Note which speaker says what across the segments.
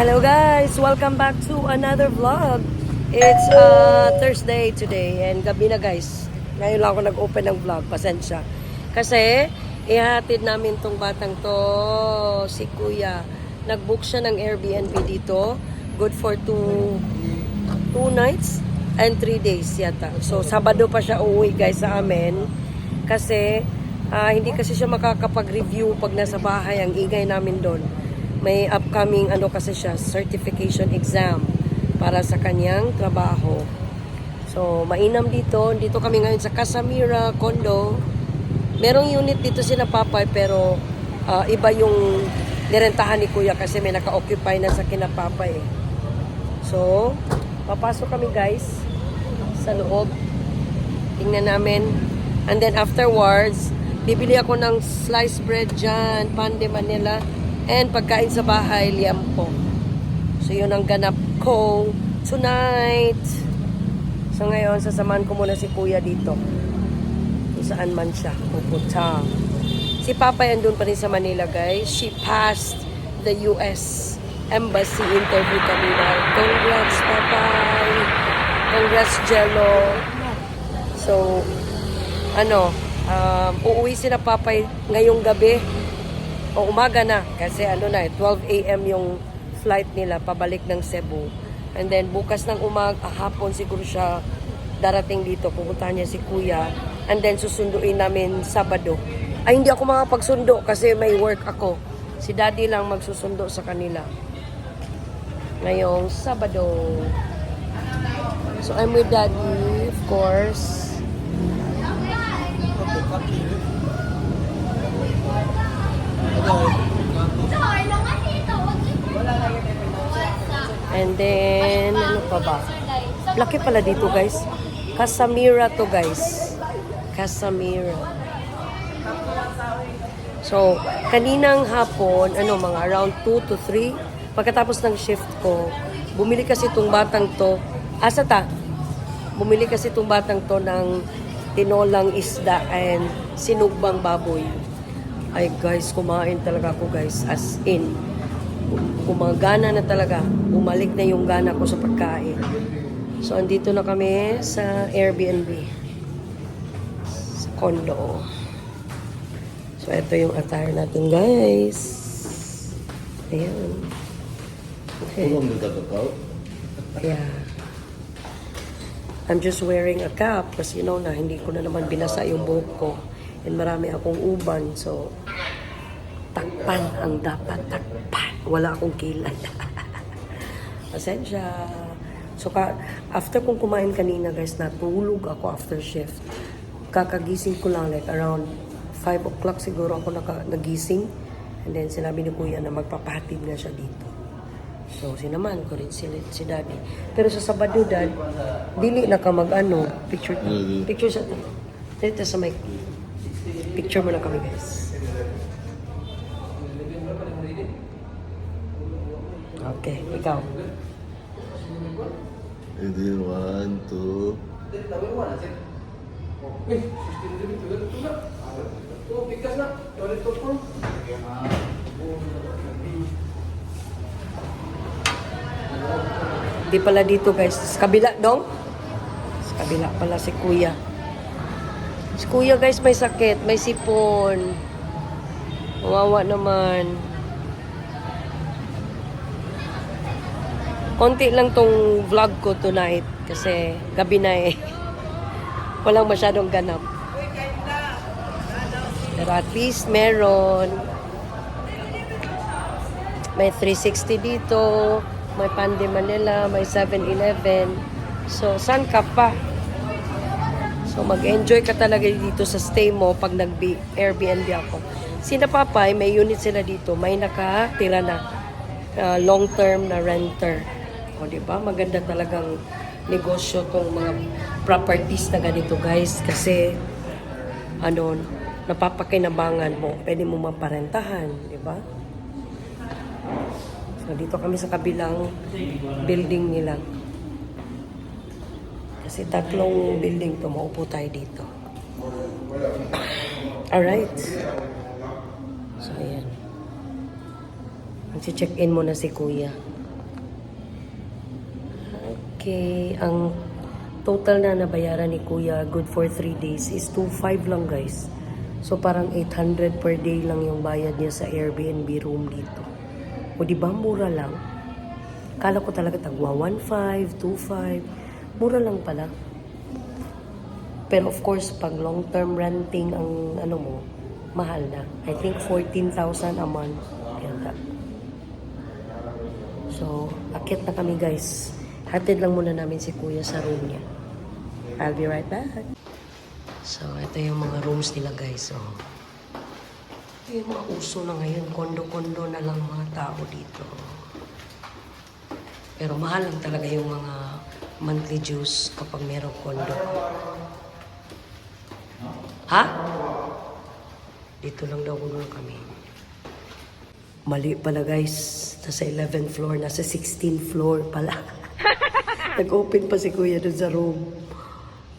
Speaker 1: Hello guys! Welcome back to another vlog. It's uh, Thursday today and gabi na guys. Ngayon lang ako nag-open ng vlog. Pasensya. Kasi ihatid namin tong batang to, si Kuya. Nag-book siya ng Airbnb dito. Good for two, two nights and three days yata. So Sabado pa siya uuwi guys sa amin. Kasi ah, hindi kasi siya makakapag-review pag nasa bahay ang ingay namin doon may upcoming ano kasi siya, certification exam para sa kanyang trabaho. So, mainam dito. Dito kami ngayon sa Casamira condo. Merong unit dito sila Papay pero ah, iba yung nirentahan ni Kuya kasi may naka-occupy na sa kina Papay. eh. So, papasok kami guys sa loob. Tingnan namin. And then afterwards, bibili ako ng sliced bread dyan, pan de Manila, and pagkain sa bahay, liampo. So yun ang ganap ko tonight. So ngayon, sasamahan ko muna si Kuya dito. Kung saan man siya pupunta. Si Papa andun pa rin sa Manila, guys. She passed the US Embassy interview kanina. Congrats, Papay! Congrats, Jello! So, ano, um, uuwi si na Papay ngayong gabi o umaga na kasi ano na eh, 12 a.m. yung flight nila pabalik ng Cebu. And then bukas ng umag hapon siguro siya darating dito, pupuntahan niya si Kuya. And then susunduin namin Sabado. Ay hindi ako makapagsundo kasi may work ako. Si Daddy lang magsusundo sa kanila. Ngayong Sabado. So I'm with Daddy, of course. And then, ano pa ba? Laki pala dito, guys. Casamira to, guys. Casamira. So, kaninang hapon, ano, mga around 2 to 3, pagkatapos ng shift ko, bumili kasi itong batang to. Asa ta? Bumili kasi itong batang to ng tinolang isda and sinugbang baboy. Ay guys, kumain talaga ako guys. As in, kumagana na talaga. Bumalik na yung gana ko sa pagkain. So, andito na kami sa Airbnb. Sa condo. So, ito yung attire natin, guys. Ayan. Okay. Yeah. I'm just wearing a cap kasi you know na hindi ko na naman binasa yung buhok ko. And marami akong uban. So, takpan ang dapat takpan. Wala akong kilay. Pasensya. So, ka, after kong kumain kanina, guys, natulog ako after shift. Kakagising ko lang, like around 5 o'clock siguro ako naka, nagising. And then, sinabi ni Kuya na magpapatid na siya dito. So, sinaman ko rin si, si Daddy. Pero sa Sabado, Dad, dili na ka mag-ano, picture,
Speaker 2: Mhm.
Speaker 1: picture sa, dito sa mic. Picture mo na kami, guys. Okay, ikaw.
Speaker 2: Hindi, one, two.
Speaker 1: Di pala dito, guys. Sa kabila, dong. Sa kabila pala si Kuya. Si Kuya, guys, may sakit. May sipon. Wawa naman. Konti lang tong vlog ko tonight. Kasi gabi na eh. Walang masyadong ganap. Pero at least meron. May 360 dito. May Pande Manila. May 7-Eleven. So, saan ka pa? So, mag-enjoy ka talaga dito sa stay mo pag nag-Airbnb ako. Sina Papay, may unit sila dito. May nakatira na uh, long-term na renter. O, di ba? Maganda talagang negosyo tong mga properties na ganito, guys. Kasi, ano, napapakinabangan mo. Pwede mo maparentahan, di ba? So, dito kami sa kabilang building nila. Kasi tatlong building to, maupo tayo dito. Alright. So, ayan. Mag-check-in muna si Kuya. Okay, ang total na nabayaran ni Kuya good for 3 days is 2.5 lang guys. So parang 800 per day lang yung bayad niya sa Airbnb room dito. O di ba mura lang? Kala ko talaga tagwa 1.5, 2.5. Mura lang pala. Pero of course, pag long-term renting ang ano mo, mahal na. I think 14,000 a month. Yata. So, akit na kami guys. Hatid lang muna namin si kuya sa room niya. I'll be right back. So, ito yung mga rooms nila guys. Oh. Ito yung mga uso na ngayon. Kondo-kondo na lang mga tao dito. Pero mahal lang talaga yung mga monthly dues kapag merong kondo. Ha? Dito lang daw muna kami. Mali pala guys. Nasa 11th floor. Nasa 16th floor pala. Nag-open pa si kuya dun sa room.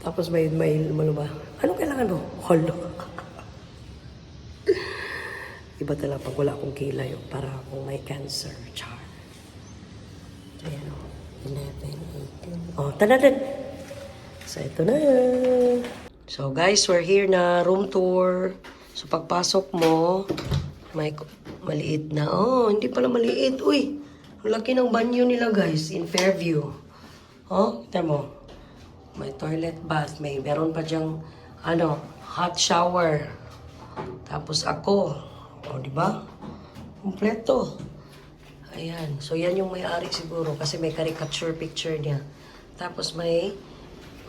Speaker 1: Tapos may, may, ano ba? Anong kailangan mo? Holo. Iba talaga pag wala akong kilay. Para akong may cancer. Char. Ayan o. 11, 18. Oh, tanadan. So, ito na. So, guys, we're here na room tour. So, pagpasok mo, may maliit na. Oh, hindi pala maliit. Uy, ang laki ng banyo nila, guys, in Fairview. Oh, kita mo. May toilet bath. May meron pa diyang, ano, hot shower. Tapos ako. O, di ba? Kompleto. Ayan. So, yan yung may-ari siguro kasi may caricature picture niya. Tapos may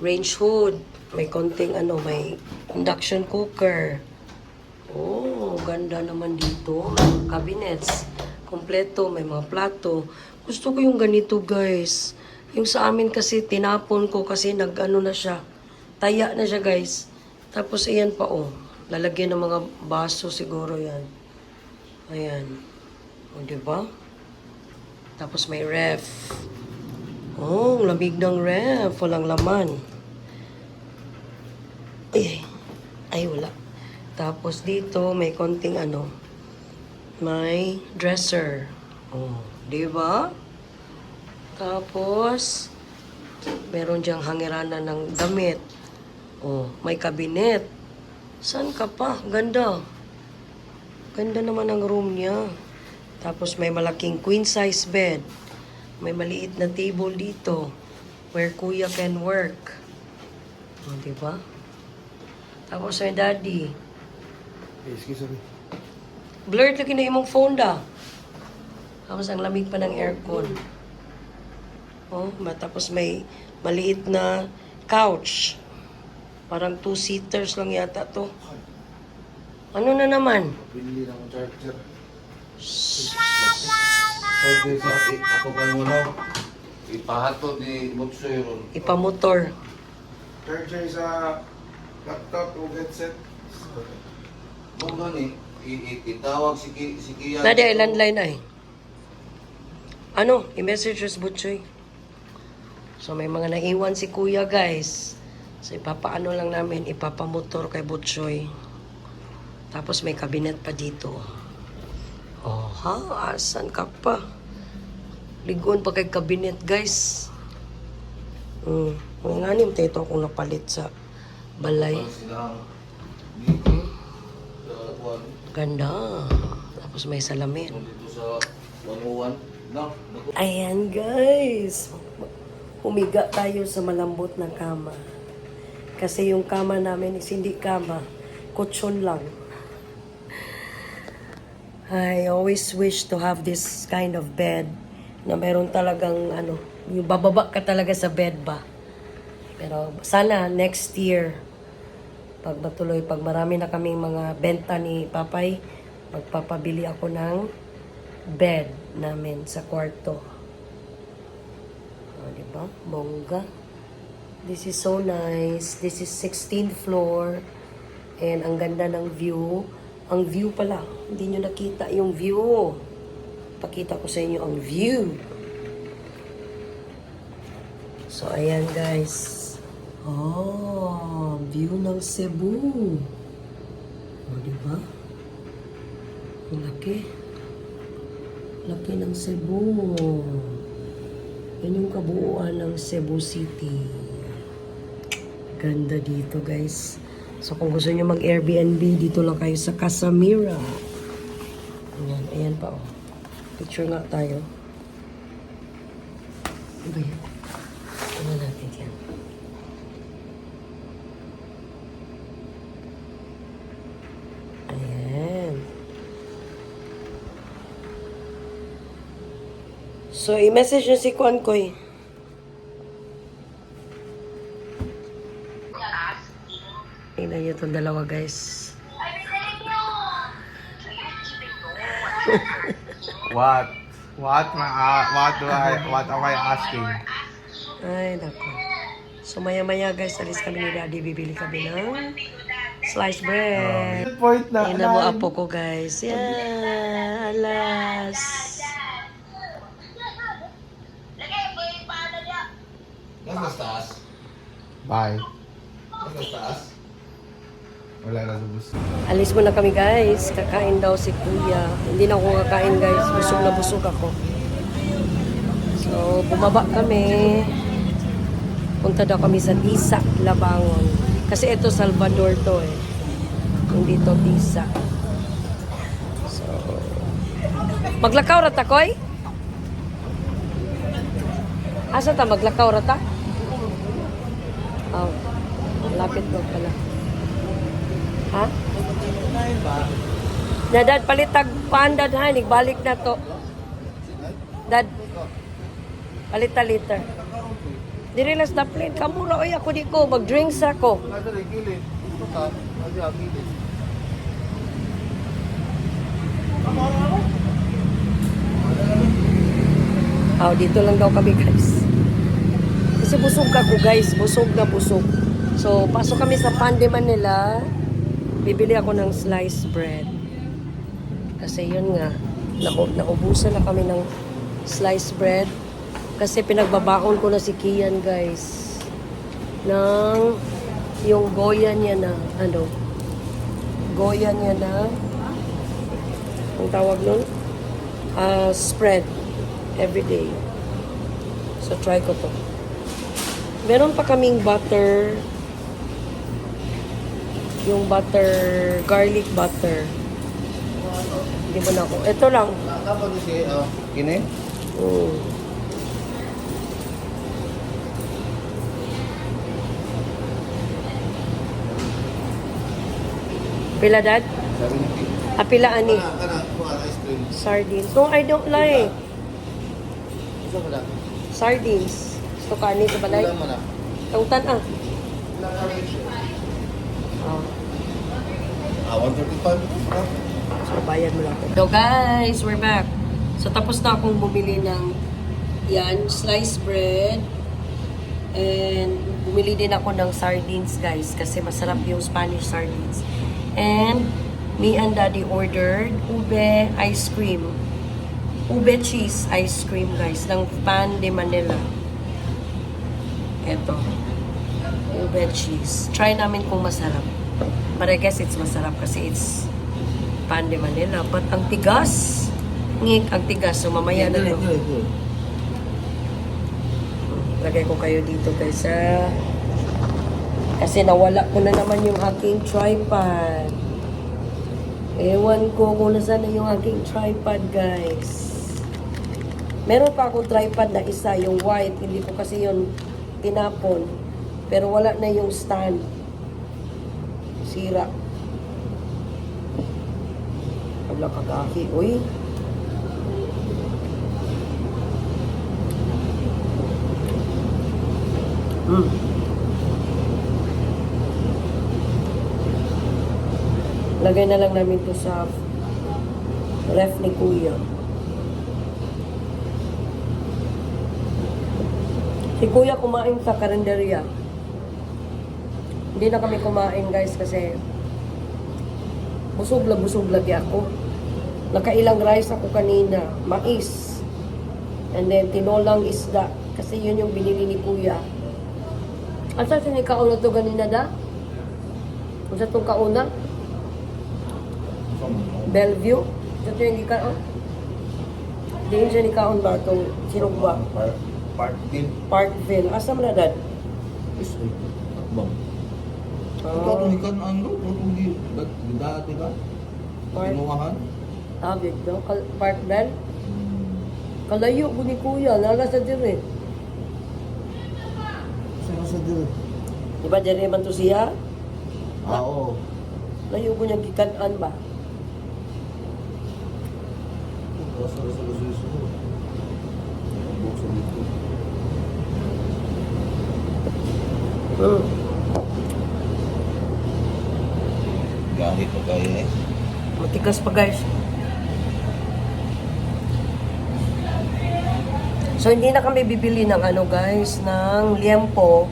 Speaker 1: range hood. May konting ano, may induction cooker. Oh, ganda naman dito. Cabinets. Kompleto, may mga plato. Gusto ko yung ganito, guys. Yung sa amin kasi, tinapon ko kasi nag-ano na siya. Taya na siya, guys. Tapos, ayan pa, oh. Lalagyan ng mga baso siguro yan. Ayan. O, di ba? Tapos may ref. Oh, lamig ng ref. Walang laman. Ay, ay wala. Tapos dito may konting ano, may dresser. Oh, di ba? Tapos meron diyang hangiranan ng damit. Oh, may kabinet. Saan ka pa? Ganda. Ganda naman ang room niya. Tapos may malaking queen size bed. May maliit na table dito where kuya can work. O, di ba? Tapos may daddy.
Speaker 2: Excuse me.
Speaker 1: Blurred lagi na imong phone da. Tapos ang lamig pa ng aircon. Oh, ma- tapos may maliit na couch. Parang two-seaters lang yata to. Ano na naman?
Speaker 2: Bili ng charger. Okay, sa ako pa mo no. Ipahato di Mutsoy ron.
Speaker 1: Ipamotor.
Speaker 3: Charger sa laptop o headset.
Speaker 2: Kung i- i- itawag si si Kiya.
Speaker 1: Nadia, ay landline ay. Ano? I-message us, Butchoy. So, may mga naiwan si Kuya, guys. So, ipapaano lang namin, ipapamotor kay Butchoy. Tapos may kabinet pa dito. Oh, ha? Asan ka pa? Ligon pa kay kabinet, guys. Hmm. Mga nga ni, ito akong napalit sa balay.
Speaker 2: Kuwan,
Speaker 1: Ganda. Tapos may salamin.
Speaker 2: dito sa 101. No, naku.
Speaker 1: Ayan guys, humiga tayo sa malambot na kama. Kasi yung kama namin is hindi kama, kutsyon lang. I always wish to have this kind of bed na meron talagang ano, yung bababa ka talaga sa bed ba. Pero sana next year, pag matuloy, pag marami na kaming mga benta ni Papay, magpapabili ako ng bed namin sa kwarto. O, di ba? Bongga. This is so nice. This is 16th floor. And ang ganda ng view. Ang view pala. Hindi nyo nakita yung view. Pakita ko sa inyo ang view. So, ayan guys. Oh, view ng Cebu. O, di ba? Ang laki. Laki ng Cebu. Yan yung kabuuan ng Cebu City. Ganda dito guys. So kung gusto nyo mag-Airbnb, dito lang kayo sa Casamira. Ayan, ayan pa oh. Picture nga tayo. Ano ba yan? Ano natin yan? Ayan. So, i-message nyo si Kwan Koy. Tingnan nyo itong dalawa, guys.
Speaker 3: What? What? ma- ah, what do I? What am I asking?
Speaker 1: Ay, nako. So, maya-maya, guys, alis kami ni Daddy. Bibili kami ng sliced bread.
Speaker 3: Point na.
Speaker 1: Tingnan mo apo ko, guys. Yan. Alas.
Speaker 3: Bye. Wala na lubos.
Speaker 1: Alis mo na kami, guys. Kakain daw si Kuya. Hindi na ako kakain, guys. Busog na busog ako. So, bumaba kami. Punta daw kami sa Tisa, Labangon. Kasi ito, Salvador to eh. Hindi to Tisa. So, maglakaw rata, Koy? Asa ta, maglakaw rata? Oh, lapit mo pala. Ha? Na dad palitag paandad ha, balik na to. Dad. Palita liter. Diri las na plane. Kamura oy ako di ko ako.
Speaker 3: Ka. Nasa gilid.
Speaker 1: Oh, dito lang daw kami guys. Kasi busog ako guys, busog na busog. So, pasok kami sa Pande Manila. Bibili ako ng sliced bread. Kasi yun nga, naku, naubusan na kami ng sliced bread. Kasi pinagbabaon ko na si Kian guys. Ng yung goya niya na, ano, goya niya na, ang tawag nun, Ah, spread every day. So, try ko to. Meron pa kaming butter, yung butter, garlic butter. Hindi mo na ako. Ito lang.
Speaker 3: Dapat si uh, kini?
Speaker 1: Mm. Pila dad? Ah, pila ani? Sardines. No, I don't like. Sardines. Gusto ka ani sa balay? Tautan ah. Oh.
Speaker 3: Ah, 135? Ah.
Speaker 1: So, bayad mo lang. So, guys, we're back. So, tapos na akong bumili ng yan, sliced bread. And, bumili din ako ng sardines, guys. Kasi masarap yung Spanish sardines. And, me and daddy ordered ube ice cream. Ube cheese ice cream, guys. Ng Pan de Manila. Eto. Ube cheese. Try namin kung masarap. But I guess it's masarap kasi it's Pan de Manila. But ang tigas. Ngik, ang tigas. So, mamaya na lang. Lagay ko kayo dito guys ha. Kasi nawala ko na naman yung aking tripod. Ewan ko kung nasaan na yung aking tripod guys. Meron pa akong tripod na isa, yung white. Hindi ko kasi yun tinapon. Pero wala na yung stand. Sira. Wala kagahi. Uy. Mm. Lagay na lang namin to sa ref ni Kuya. Si Kuya kumain sa karinderya. Hindi na kami kumain guys kasi busog na busog lagi ako. Nakailang rice ako kanina. Mais. And then tinolang isda. Kasi yun yung binili ni Kuya. At sa ni kauna to ganina da? Kung sa itong kauna? Bellevue? Sa ito yung gikaon? Diin siya ni kaon ba itong sinugba?
Speaker 3: Parkville.
Speaker 1: Parkville. Asa man na dad?
Speaker 3: Is, eh, Bang. Ikaw,
Speaker 1: Oh,
Speaker 3: ikan ano, kung di, di dati ka?
Speaker 1: Tawag no? Kal- Parkville? Kalayo ko ni kuya. Nala sa dire.
Speaker 3: Saan sa dito?
Speaker 1: Di ba dire man to siya?
Speaker 3: Ah, oo.
Speaker 1: Layo ko niya gikanan ba?
Speaker 3: Basta sa Lususo. Buksan. Gahit pa kayo eh.
Speaker 1: Matikas pa guys. So hindi na kami bibili ng ano guys, ng liempo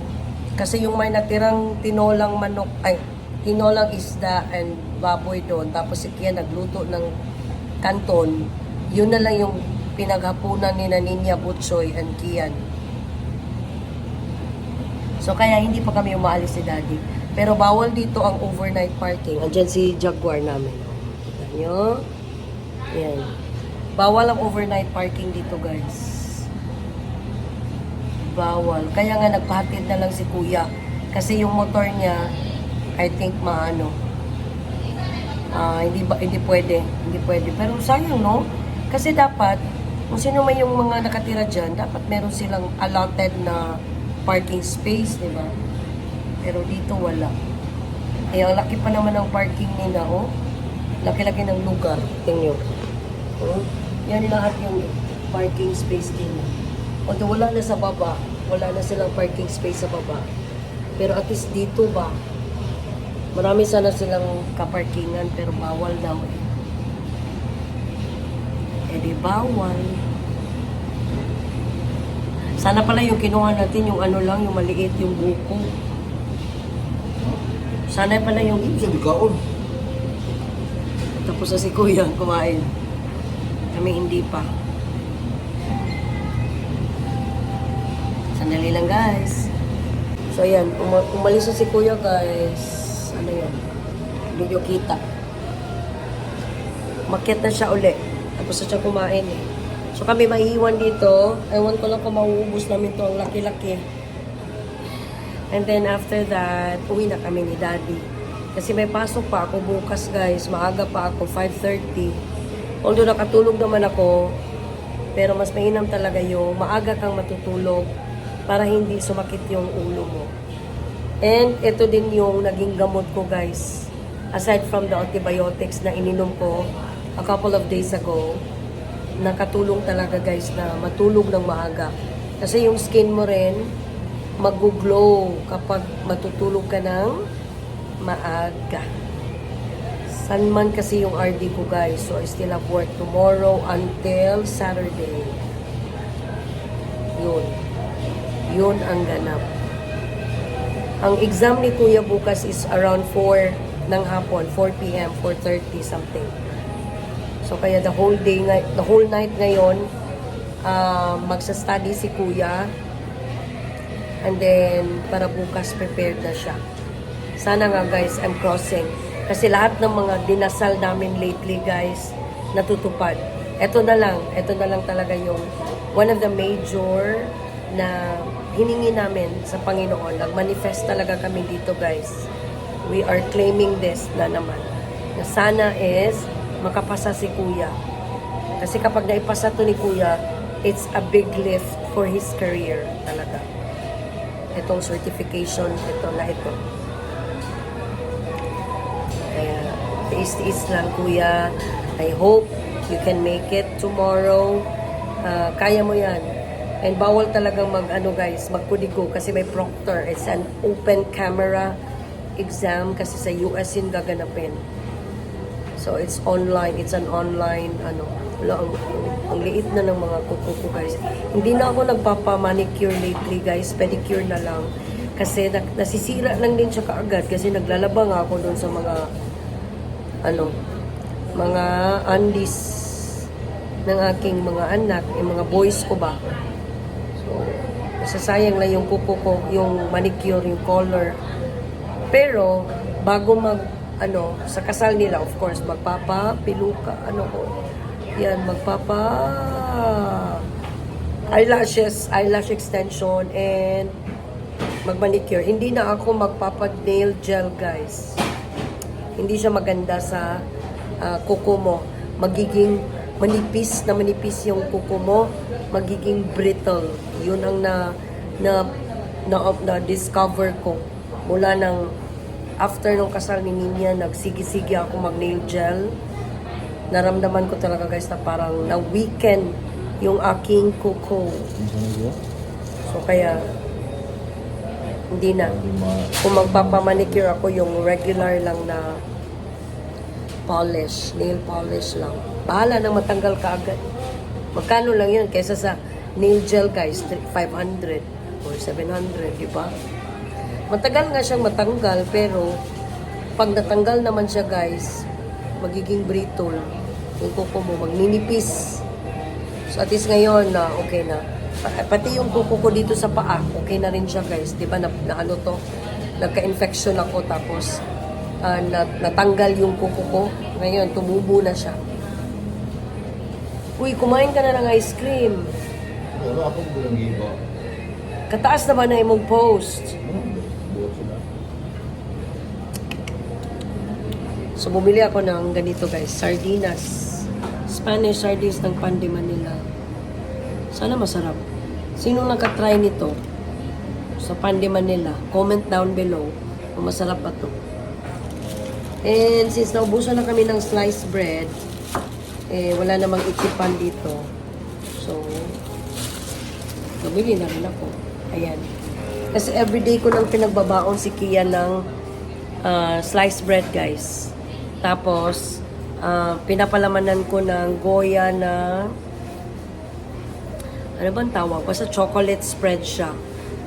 Speaker 1: kasi yung may natirang tinolang manok ay tinolang isda and baboy doon tapos si Kian nagluto ng kanton yun na lang yung pinaghapunan ni na Ninya Butchoy and Kian so kaya hindi pa kami umaalis si Daddy pero bawal dito ang overnight parking andyan si Jaguar namin kita nyo yan bawal ang overnight parking dito guys bawal. Kaya nga nagpahatid na lang si kuya. Kasi yung motor niya, I think maano. Ah, hindi ba hindi pwede, hindi pwede. Pero sayang no? Kasi dapat kung sino man yung mga nakatira diyan, dapat meron silang allotted na parking space, di ba? Pero dito wala. Eh, ang laki pa naman ng parking nila, oh. Laki-laki ng lugar. Tingnan. Oh, yan lahat yung parking space nila. Although wala na sa baba, wala na silang parking space sa baba. Pero at least dito ba, marami sana silang kaparkingan pero bawal daw eh. Eh di bawal. Sana pala yung kinuha natin yung ano lang, yung maliit, yung buko. Sana pala yung
Speaker 3: siya bikaon.
Speaker 1: tapos na si Kuya kumain. Kami hindi pa. Sandali lang guys. So ayan, uma- umalis na si Kuya guys. Ano yan? Hindi kita. Makit na siya uli. Na siya kumain eh. So kami maiiwan dito. Ewan ko lang kung mauubos namin to ang laki-laki. And then after that, uwi na kami ni Daddy. Kasi may pasok pa ako bukas guys. Maaga pa ako, 5.30. Although nakatulog naman ako, pero mas mainam talaga yung maaga kang matutulog para hindi sumakit yung ulo mo. And ito din yung naging gamot ko guys. Aside from the antibiotics na ininom ko a couple of days ago, nakatulong talaga guys na matulog ng maaga. Kasi yung skin mo rin, mag-glow kapag matutulog ka ng maaga. San man kasi yung RD ko guys. So I still have work tomorrow until Saturday. Yun. Yun ang ganap. Ang exam ni Kuya bukas is around 4 ng hapon, 4 p.m., 4.30 something. So kaya the whole day, the whole night ngayon, uh, magsa-study si Kuya. And then, para bukas prepared na siya. Sana nga guys, I'm crossing. Kasi lahat ng mga dinasal namin lately guys, natutupad. Ito na lang, ito na lang talaga yung one of the major na hiningi namin sa Panginoon. Nag-manifest talaga kami dito guys. We are claiming this na naman. Na sana is makapasa si Kuya. Kasi kapag naipasa to ni Kuya, it's a big lift for his career talaga. Itong certification, ito na ito. Kaya, tiis-tiis lang kuya. I hope you can make it tomorrow. Ah, kaya mo yan. And bawal talagang mag, ano guys, magkudigo kasi may proctor. It's an open camera exam kasi sa US yun gaganapin. So, it's online. It's an online, ano, wala, ang, ang liit na ng mga kuko ko, guys. Hindi na ako nagpapa-manicure lately, guys. Pedicure na lang. Kasi na, nasisira lang din siya kaagad kasi naglalaba ako doon sa mga, ano, mga undies ng aking mga anak, yung mga boys ko ba. So, nasasayang lang yung kuko ko, yung manicure, yung color. Pero, bago mag, ano, sa kasal nila, of course, magpapa, piluka, ano ko, yan, magpapa, eyelashes, eyelash extension, and magmanicure. Hindi na ako magpapag-nail gel, guys. Hindi siya maganda sa ah, kuko mo. Magiging manipis na manipis yung kuko mo. Magiging brittle. Yun ang na na na, na discover ko mula ng after nung kasal ni Ninya, nagsigi-sige ako mag-nail gel. Naramdaman ko talaga guys na parang na weekend yung aking kuko. So kaya hindi na. Kung magpapamanicure ako yung regular lang na polish, nail polish lang. Bahala nang matanggal ka agad. Magkano lang yun kaysa sa nail gel guys, 500 or 700, di ba? Matagal nga siyang matanggal pero pag natanggal naman siya guys, magiging brittle. Yung kuko mo, magninipis. So at least ngayon na okay na. Pa- Pati yung kuko ko dito sa paa, okay na rin siya guys. Di ba na, na ano to, nagka-infection ako tapos ah, na, natanggal yung kuko ko. Ngayon, tumubo na siya. Uy, kumain ka na ng ice cream.
Speaker 2: Wala akong bilang iba.
Speaker 1: Kataas naman na imong post.
Speaker 2: Buot
Speaker 1: So, bumili ako ng ganito guys, sardinas. Spanish sardines ng Pan de Manila. Sana masarap. Sino nakatry nito sa Pan de Manila? Comment down below kung masarap ba to. And since naubusan na kami ng sliced bread, eh, wala namang itipan dito. So, Nabili na rin ako. Ayan. Kasi everyday ko nang pinagbabaon si Kia ng ah, sliced bread, guys. Tapos, ah, pinapalamanan ko ng Goya na ano bang tawag? Basta chocolate spread siya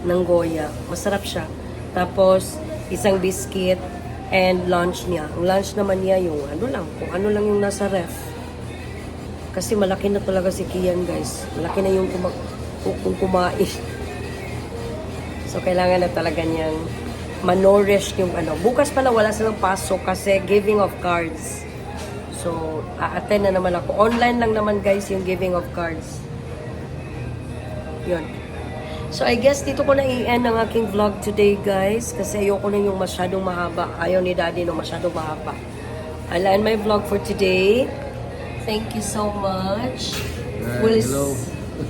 Speaker 1: ng Goya. Masarap siya. Tapos, isang biscuit and lunch niya. Ang lunch naman niya yung ano lang, kung ano lang yung nasa ref. Kasi malaki na talaga si Kian, guys. Malaki na yung kuma kung kumain. So, kailangan na talaga niyang manorish yung ano. Bukas pala wala silang pasok kasi giving of cards. So, a-attend na naman ako. Online lang naman guys yung giving of cards. Yun. So, I guess dito ko na i-end ang aking vlog today, guys. Kasi ayoko na yung masyadong mahaba. Ayaw ni Daddy no masyadong mahaba. I'll end my vlog for today. Thank you so much. We'll,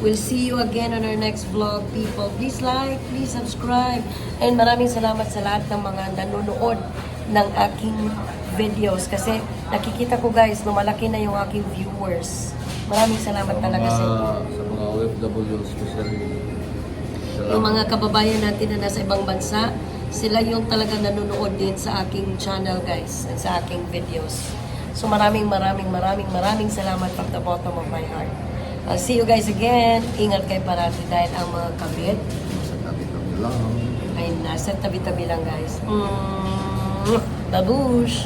Speaker 1: we'll see you again on our next vlog, people. Please like, please subscribe. And maraming salamat sa lahat ng mga nanonood ng aking videos. Kasi nakikita ko, guys, na malaki na yung aking viewers. Maraming salamat talaga sa inyo.
Speaker 2: Sa mga OFW, especially.
Speaker 1: Yung mga kababayan natin na nasa ibang bansa, sila yung talaga nanonood din sa aking channel guys, at sa aking videos. So maraming maraming maraming maraming salamat from the bottom of my heart. I'll see you guys again. Ingat kayo parati dahil ang mga kabit
Speaker 2: Sa tabi-tabi lang.
Speaker 1: ay nasa tabi-tabi lang guys. Mm, babush!